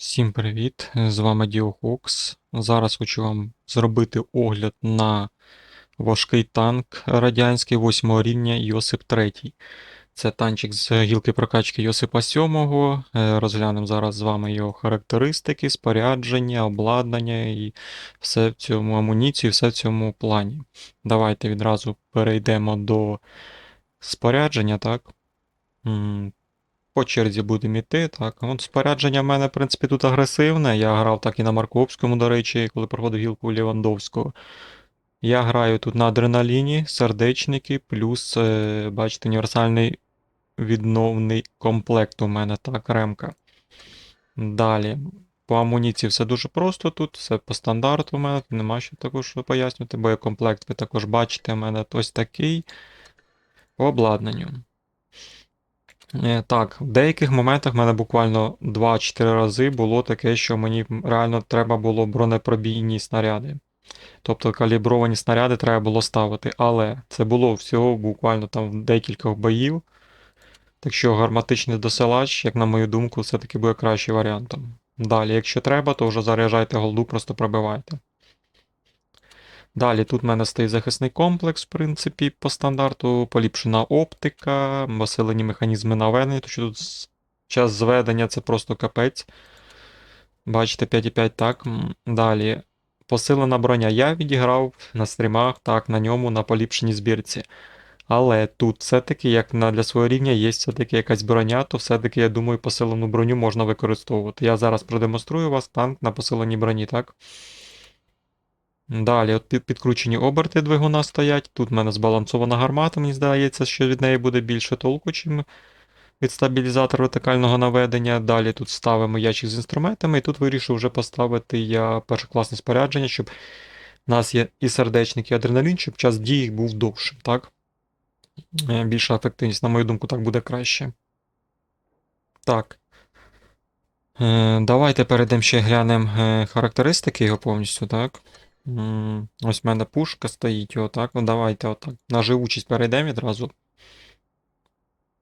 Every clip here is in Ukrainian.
Всім привіт! З вами DioHawks. Зараз хочу вам зробити огляд на важкий танк радянський 8 рівня Йосип 3. Це танчик з гілки прокачки Йосипа 7. Е, Розглянемо зараз з вами його характеристики, спорядження, обладнання і все в цьому амуніцію, все в цьому плані. Давайте відразу перейдемо до спорядження, так? По черзі будемо йти. Так, от спорядження в мене, в принципі, тут агресивне. Я грав так і на Марковському, до речі, коли проходив гілку Лівандовського. Я граю тут на адреналіні, сердечники, плюс, е, бачите, універсальний відновний комплект у мене, так, ремка. Далі. По амуніції все дуже просто тут, все по стандарту у мене, нема що такого що пояснювати. Боєкомплект ви також бачите, у мене ось такий. По обладнанню. Е, Так, в деяких моментах в мене буквально 2-4 рази було таке, що мені реально треба було бронепробійні снаряди. Тобто калібровані снаряди треба було ставити. Але це було всього буквально там декілька боїв. Так що гарматичний досилач, як на мою думку, все-таки буде кращим варіантом. Далі, якщо треба, то вже заряджайте голду, просто пробивайте. Далі тут в мене стоїть захисний комплекс, в принципі, по стандарту, поліпшена оптика, посилені механізми наведення, тому що тут час зведення це просто капець. Бачите, 5,5 так. Далі. Посилена броня. Я відіграв на стрімах, так, на ньому, на поліпшеній збірці. Але тут все-таки, як на, для свого рівня, є все-таки якась броня, то все-таки, я думаю, посилену броню можна використовувати. Я зараз продемонструю вас танк на посиленій броні, так? Далі, от підкручені оберти двигуна стоять. Тут в мене збалансована гармата, мені здається, що від неї буде більше толку, чим від стабілізатора вертикального наведення. Далі тут ставимо ящик з інструментами, і тут вирішив вже поставити я першокласне спорядження, щоб в нас є і сердечник, і адреналін, щоб час дії був довшим, так? Е, Більша ефективність, на мою думку, так буде краще. Так. Е, Давайте перейдемо ще глянемо е, характеристики його повністю, так? Ось в мене пушка стоїть, отак. Ну давайте отак. На живучість перейдемо відразу.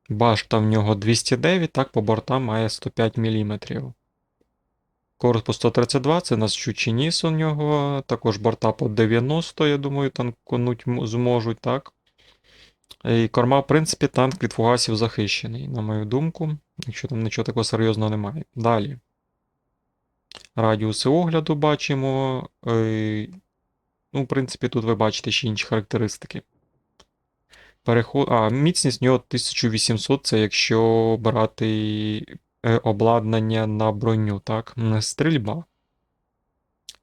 Башта в нього 209, так, по бортам має 105 мм. Корпус 132, це у нас щучий ніс у нього. Також борта по 90, я думаю, танконуть зможуть, так. І корма, в принципі, танк від фугасів захищений, на мою думку, якщо там нічого такого серйозного немає. Далі. Радіуси огляду бачимо. Е, Ну, в принципі, тут ви бачите ще інші характеристики. Переход... А, міцність в нього 1800, це якщо брати е, обладнання на броню, так? Стрільба.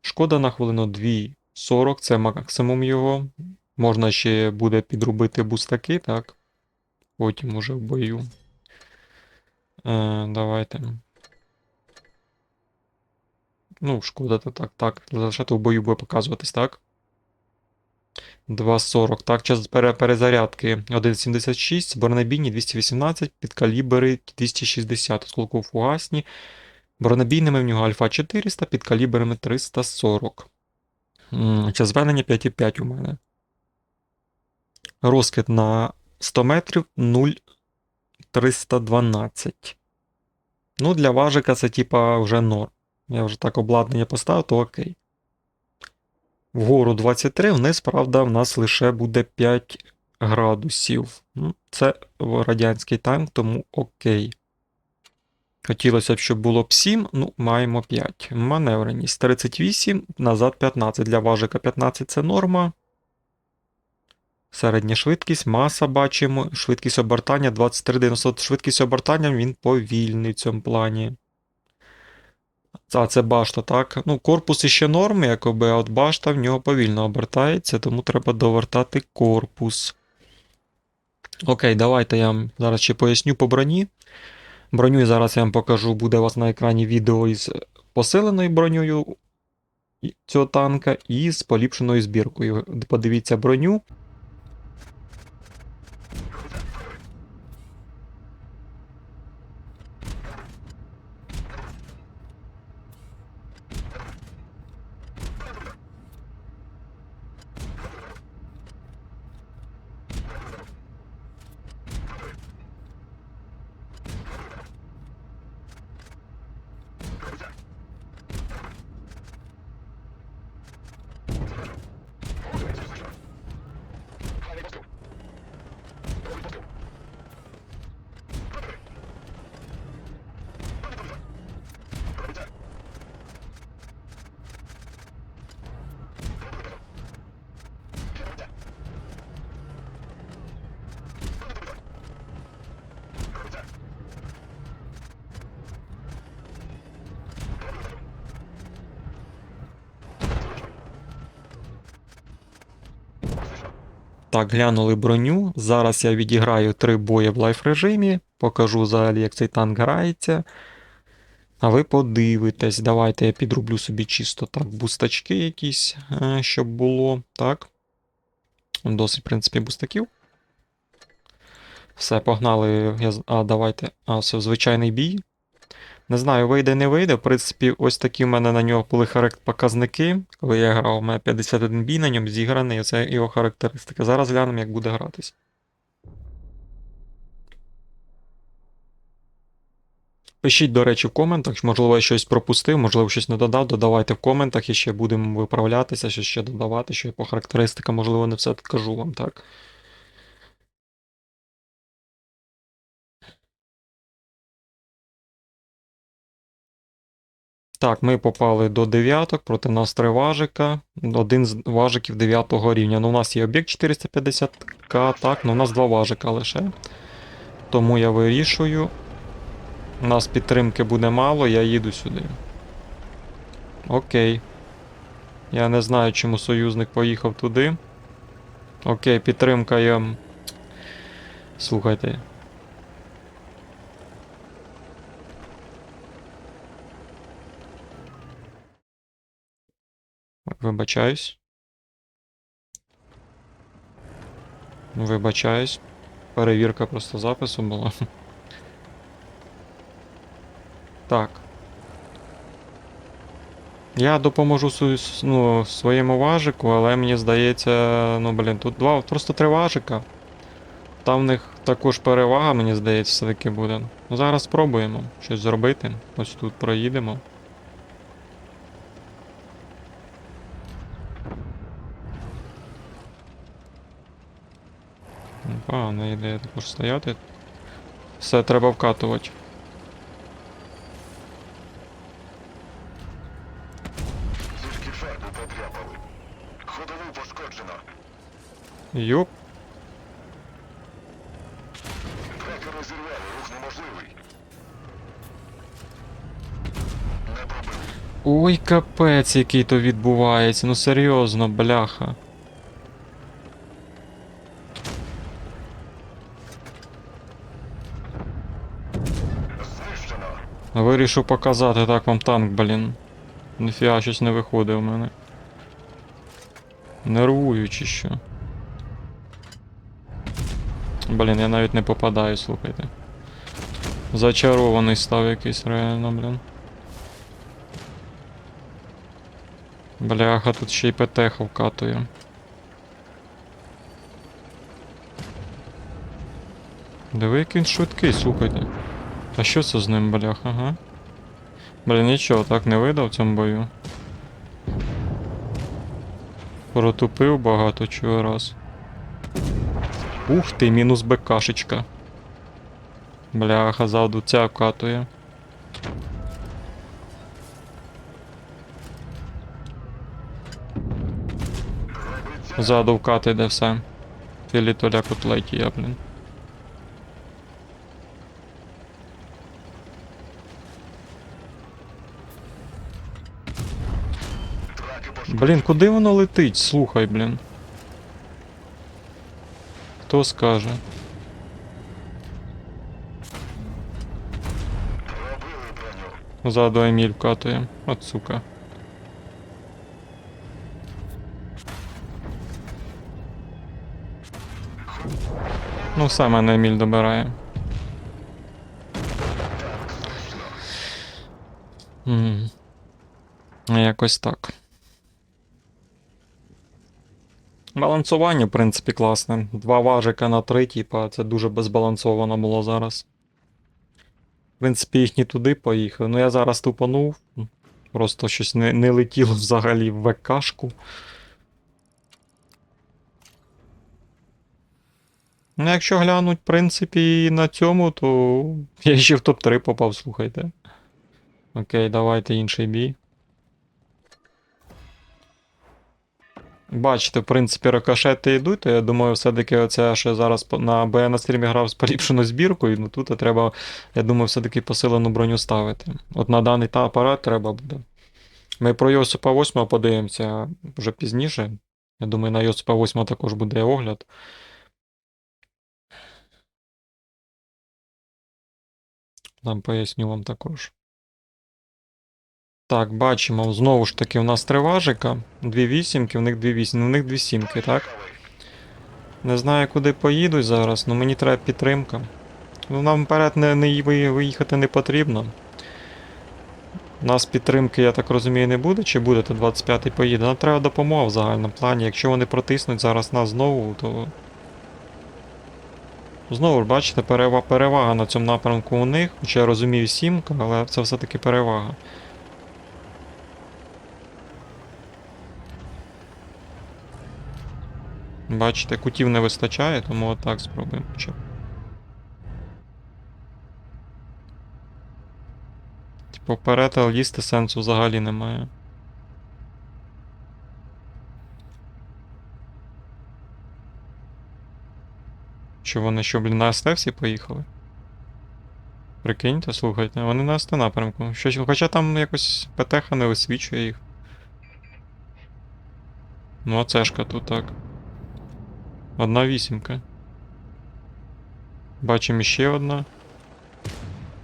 Шкода на хвилину 2,40, це максимум його. Можна ще буде підробити бустаки, так? Потім уже в бою. Е, давайте. Ну, шкода, то так, так. Залишати в бою буде показуватись, так? 2.40. Так, час перезарядки 1.76, бронебійні 218, підкалібри 260, осколково фугасні. Бронебійними в нього альфа 400, підкалібрами 340. Час зведення 5,5 у мене. Розкид на 100 метрів 0,312. Ну, для важика це типа вже норм. Я вже так обладнання поставив, то окей. Вгору 23, вниз, правда, в нас лише буде 5 градусів. Ну, Це радянський танк, тому окей. Хотілося б, щоб було б 7, ну, маємо 5. Маневреність 38, назад 15. Для важика 15 це норма. Середня швидкість, маса бачимо. Швидкість обертання 23,90. Швидкість обертання він повільний в цьому плані. А, це башта, так. Ну, корпус іще норм, якоби, а от башта в нього повільно обертається, тому треба довертати корпус. Окей, давайте я вам зараз ще поясню по броні. Броню зараз я вам покажу, буде у вас на екрані відео із посиленою бронею цього танка і з поліпшеною збіркою. Подивіться броню. Так, глянули броню. Зараз я відіграю три бої в лайф режимі, покажу взагалі, як цей танк грається. А ви подивитесь, давайте я підроблю собі чисто так, бустачки якісь, е, щоб було. Так. Досить, в принципі, бустаків. Все, погнали. А, давайте. А, все, звичайний бій. Не знаю, вийде, не вийде. В принципі, ось такі в мене на нього були показники. Коли я грав, у мене 51 бій на ньому зіграний, це його характеристика. Зараз глянемо, як буде гратись. Пишіть, до речі, в коментах, можливо, я щось пропустив, можливо, щось не додав. Додавайте в коментах і ще будемо виправлятися, що ще додавати, що по характеристикам, можливо, не все кажу вам, так. Так, ми попали до дев'яток, проти нас три важика. Один з важиків 9 рівня. Ну, у нас є об'єкт 450к, так, ну у нас два важика лише. Тому я вирішую. У нас підтримки буде мало, я їду сюди. Окей. Я не знаю, чому союзник поїхав туди. Окей, підтримка є. Слухайте. Вибачаюсь. Вибачаюсь. Перевірка просто запису була. Так. Я допоможу ну, своєму важику, але мені здається, ну блін, тут два, просто три важика. Там в них також перевага, мені здається, все-таки буде. Ну, зараз спробуємо щось зробити. Ось тут проїдемо. Погана ідея також стояти. Все, треба вкатувати. Тільки фарбу подряпали. Ходову пошкоджено. Йоп. Кракери зірвали, рух неможливий. Не пробив. Ой, капець, який то відбувається. Ну серйозно, бляха. Вирішив показати так вам танк, блін. Ніфіга щось не виходить у мене. Нервую чи що. Блін, я навіть не попадаю, слухайте. Зачарований став якийсь реально, блін. Бляха, тут ще й ПТХ вкатує. Диви, як він швидкий, слухайте. А що це з ним, бляха, ага? Блін, нічого, так не видав в цьому бою. Протупив багато чого раз. Ух ти, мінус БКшечка. Бляха, завду ця вкатує. Ззаду вкати йде все. Філітоля котлеті я, блін. Блін, куди воно летить? Слухай, блін. Хто скаже? Ззаду Еміль вкатує. От сука. Ну, все мене Еміль добирає. Мгм. Якось так. Балансування, в принципі, класне. Два важика на три, типа, це дуже безбалансовано було зараз. В принципі, їх не туди поїхали. Ну я зараз тупанув. Просто щось не, не летіло взагалі в ВКшку. Ну, якщо глянуть, в принципі, на цьому, то я ще в топ-3 попав, слухайте. Окей, давайте інший бій. Бачите, в принципі, рикошети йдуть, я думаю, все-таки оце, що я зараз на БН на стрімі грав з поліпшеною збіркою, ну тут треба, я думаю, все-таки посилену броню ставити. От на даний та апарат треба буде. Ми про Йосипа 8 подивимося вже пізніше. Я думаю, на iOS 8 також буде огляд. Там поясню вам також. Так, бачимо, знову ж таки, у нас три важика, дві вісімки, у них дві вісімки, у них дві сімки, так? Не знаю, куди поїдуть зараз, але мені треба підтримка. Ну, нам вперед не, не виїхати не потрібно. У нас підтримки, я так розумію, не буде, чи буде, то 25-й поїде. Нам треба допомога в загальному плані. Якщо вони протиснуть зараз нас знову, то. Знову ж бачите, перева- перевага на цьому напрямку у них, хоча я розумію сімка, але це все-таки перевага. Бачите, кутів не вистачає, тому отак спробуємо. Типу, вперед лізти сенсу взагалі немає. Що вони що, блін, на СТ всі поїхали? Прикиньте, слухайте, вони на СТ напрямку. Щось, хоча там якось ПТХ не висвічує їх. Ну, а цешка тут так. Одна вісімка. Бачимо ще одна.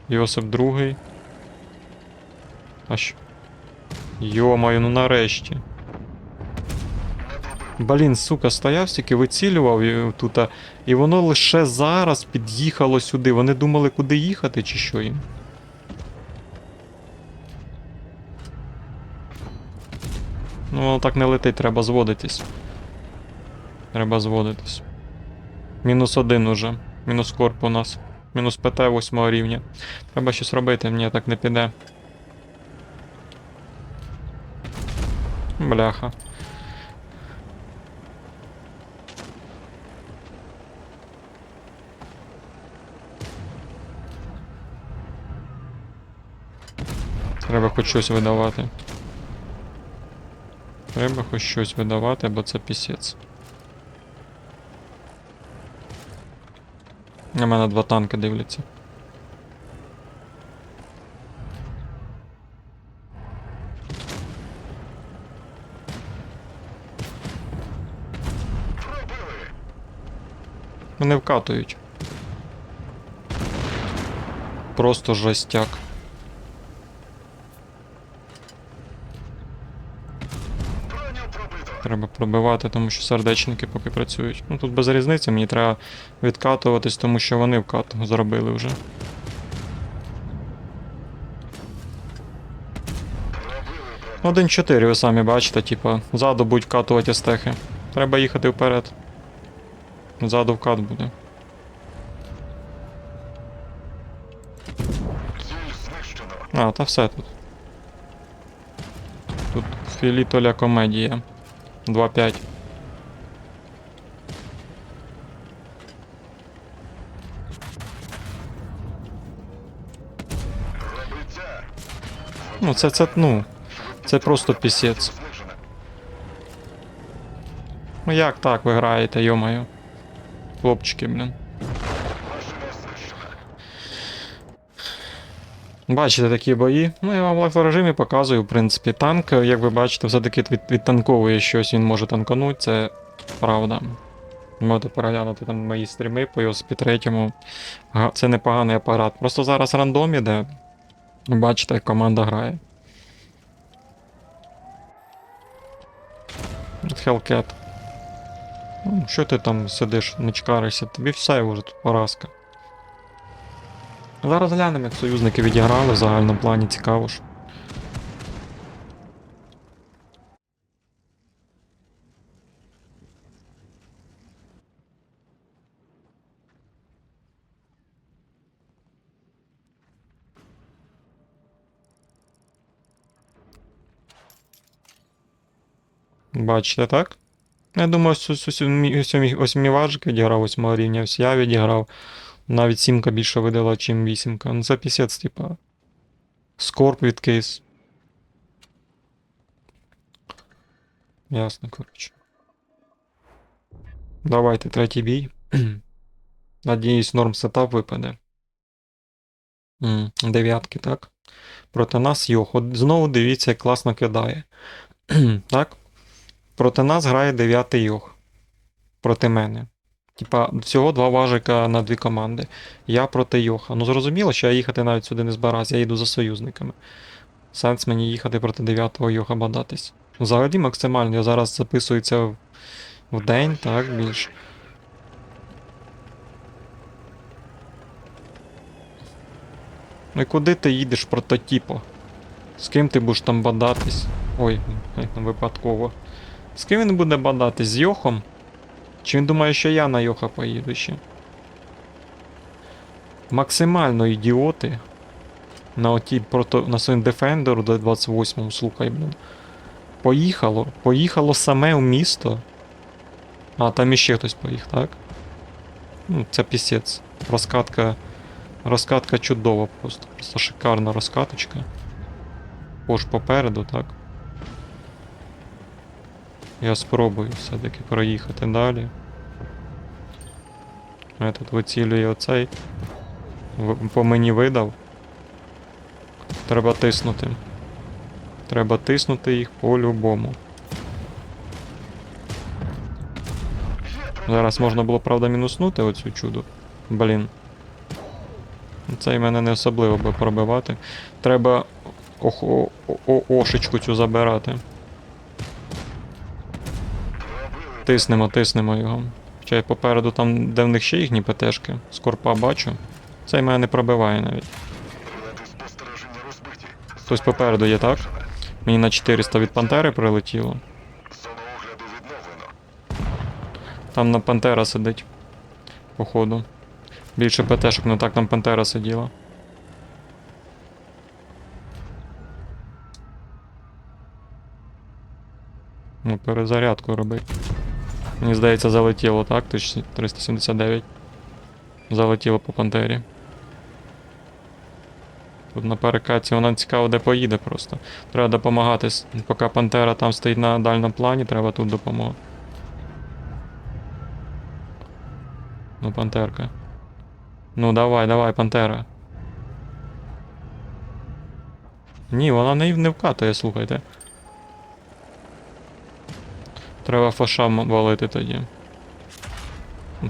Йосип другий. А що? Йомаю, ну нарешті. Блін, сука, стояв стільки вицілював тут, і воно лише зараз під'їхало сюди. Вони думали, куди їхати, чи що їм. Ну, воно так не летить, треба зводитись. Треба зводитись. Мінус один уже. Мінус корп у нас. Мінус ПТ 8 рівня. Треба щось робити, мені так не піде. Бляха. Треба хоч щось видавати. Треба хоч щось видавати, бо це пісець. На мене два танки дивляться. Мене вкатують. Просто жестяк. Броню пробито. Треба пробивати, тому що сердечники поки працюють. Ну тут без різниці, мені треба відкатуватись, тому що вони вкат зробили вже. Пробили 1-4, ви самі бачите, типа, ззаду будуть вкатувати стехи. Треба їхати вперед. Ззаду вкат буде. А, та все тут. Тут філітоля комедія. 2-5. Робиться. Ну, це, це, ну, це просто пісець. Ну як так ви граєте, йомаю. Хлопчики, блін. Бачите такі бої. Ну, я вам в лайф-режимі показую, в принципі, танк, як ви бачите, все-таки від, відтанковує щось, він може танканути, це правда. Можете переглянути там мої стріми по USP 3. Це непоганий апарат. Просто зараз рандом іде. Бачите, як команда грає. Hellcat. Ну, що ти там сидиш, не чкаришся? Тобі все вже тут поразка. Зараз глянемо, як союзники відіграли в загальному плані, цікаво ж. Бачите, так? Я думаю, ось, ось, ось, ось, ось, ось відіграв 8 рівня, ось я відіграв. Навіть сімка більше видала, чим вісімка. Ну це пісець, типа. Скорп від кейс. Ясно, коротше. Давайте третій бій. Надіюсь, норм сетап випаде. Дев'ятки, так? Проти нас Йох. Знову дивіться, як класно кидає. так? Проти нас грає дев'ятий йог. Проти мене. Типа, всього два важика на дві команди. Я проти Йоха. Ну зрозуміло, що я їхати навіть сюди не збирався, я йду за союзниками. Сенс мені їхати проти 9-го Йоха бадатись. Взагалі максимально, я зараз записую це в, в день, так, більш. Ну і куди ти їдеш прототіпо? З ким ти будеш там бадатись? Ой, випадково. З ким він буде бадатись? З Йохом? Чи він думає, що я на Йоха поїду ще? Максимально ідіоти. На отій прото... на своїм Defender до 28 слухай, блін. Поїхало. Поїхало саме в місто. А, там іще хтось поїхав, так? Ну, це пісець. Розкатка. Розкатка чудова просто. Просто шикарна розкаточка. Пож попереду, так? Я спробую все-таки проїхати далі. Я тут вицілює оцей. По мені видав. Треба тиснути. Треба тиснути їх по-любому. Зараз можна було, правда, мінуснути оцю чуду. Блін. Цей мене не особливо би пробивати. Треба ох, ошечку цю забирати. Тиснемо, тиснемо його. Хоча я попереду там, де в них ще їхні ПТшки. Скорпа бачу. Цей мене не пробиває навіть. Хтось попереду є, так? Мені на 400 від Пантери прилетіло. Там на Пантера сидить. Походу. Більше ПТшок, не так там Пантера сиділа. Ну, перезарядку роби. Мені здається, залетіло, так? 1379. Залетіло по Пантері. Тут на перекаті вона цікаво, де поїде просто. Треба допомагати. Поки Пантера там стоїть на дальному плані, треба тут допомога. Ну, Пантерка. Ну, давай, давай, Пантера. Ні, вона не, не вкатує, слухайте. Треба фаша м- валити тоді.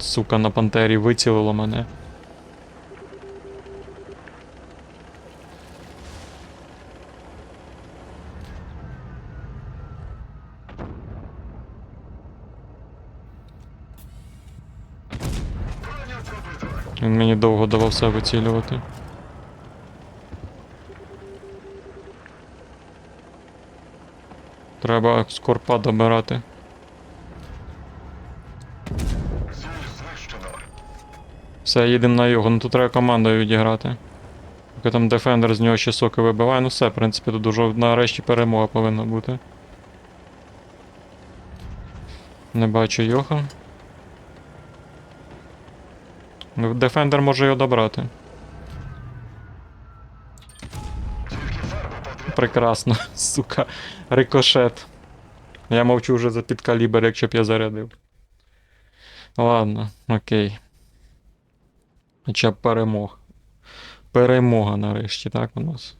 Сука, на Пантері вицілило мене. Він мені довго давав все вицілювати. Треба скорпа добирати. Все, їдемо на його. Ну тут треба командою відіграти. Поки там дефендер з нього ще соки вибиває. Ну все, в принципі, тут уже нарешті перемога повинна бути. Не бачу Йоха. Ну, Дефендер може його добрати. Прекрасно, сука. Рикошет. Я мовчу вже за підкалібр, якщо б я зарядив. Ладно, окей. Хоча б перемог. Перемога нарешті, так у нас.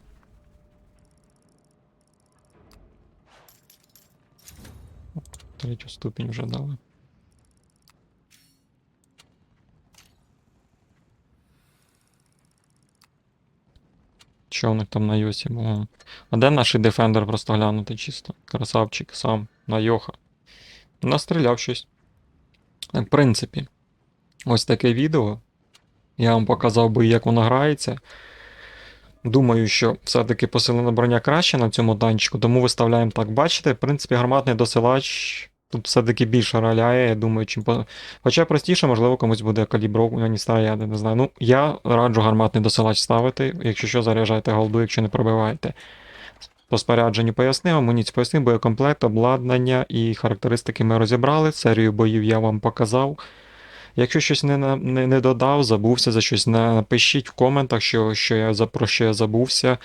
Третю ступінь вже дали. Що в них там на Йосі було? А де наш дефендер просто глянути чисто? Красавчик сам на Йоха. Настріляв щось. В принципі, ось таке відео. Я вам показав би, як воно грається. Думаю, що все-таки посилена броня краще на цьому танчику, тому виставляємо так. Бачите, в принципі, гарматний досилач тут все-таки більше роляє, я думаю, чим по. Хоча простіше, можливо, комусь буде калібровані снаряди, не знаю. Ну, я раджу гарматний досилач ставити, якщо що, заряджайте голду, якщо не пробиваєте. По спорядженню пояснив, амуніцію пояснив, боєкомплект, обладнання і характеристики ми розібрали. Серію боїв я вам показав. Якщо щось не, не, не додав, забувся за щось, на- напишіть в коментах, що, що я, про що я забувся.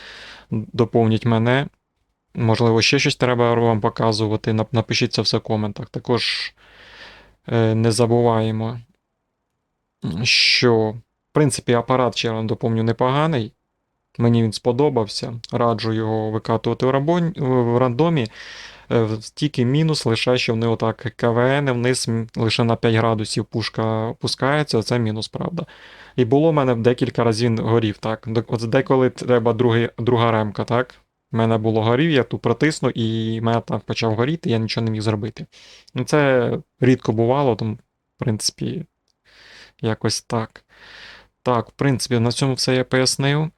Доповніть мене. Можливо, ще щось треба вам показувати. Напишіть це все в коментах. Також е, не забуваємо, що, в принципі, апарат, ще раз доповню, непоганий. Мені він сподобався. Раджу його викатувати в рандомі. Е, Тільки мінус лише, що вони отак КВН вниз лише на 5 градусів пушка опускається, це мінус, правда. І було в мене декілька разів горів, так. От деколи треба другий, друга ремка, так. У мене було горів, я ту протиснув, і мене так почав горіти, я нічого не міг зробити. Ну, це рідко бувало, тому, в принципі, якось так. Так, в принципі, на цьому все я пояснив.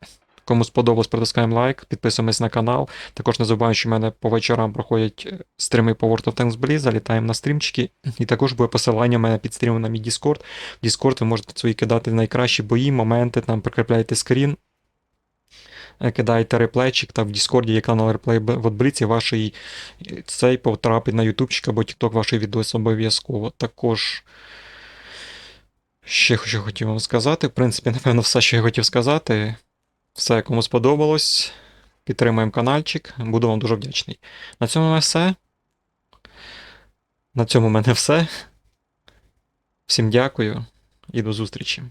Кому сподобалось, притискаємо лайк, підписуємось на канал. Також не забуваємо, що в мене по вечорам проходять е, стріми по World of Tanks Blitz, залітаємо на стрімчики. І також буде посилання в мене під стрімом на мій Discord. В Discord ви можете свої кидати найкращі бої, моменти, там прикріпляєте скрін, е, кидаєте реплейчик, та в Discord є канал реплей в Бліці, ваш і цей потрапить на ютубчик або TikTok ваш відос обов'язково. Також. Ще що хотів вам сказати. В принципі, напевно, все, що я хотів сказати. Все, кому сподобалось, підтримуємо каналчик, буду вам дуже вдячний. На цьому все. На цьому в мене все. Всім дякую і до зустрічі.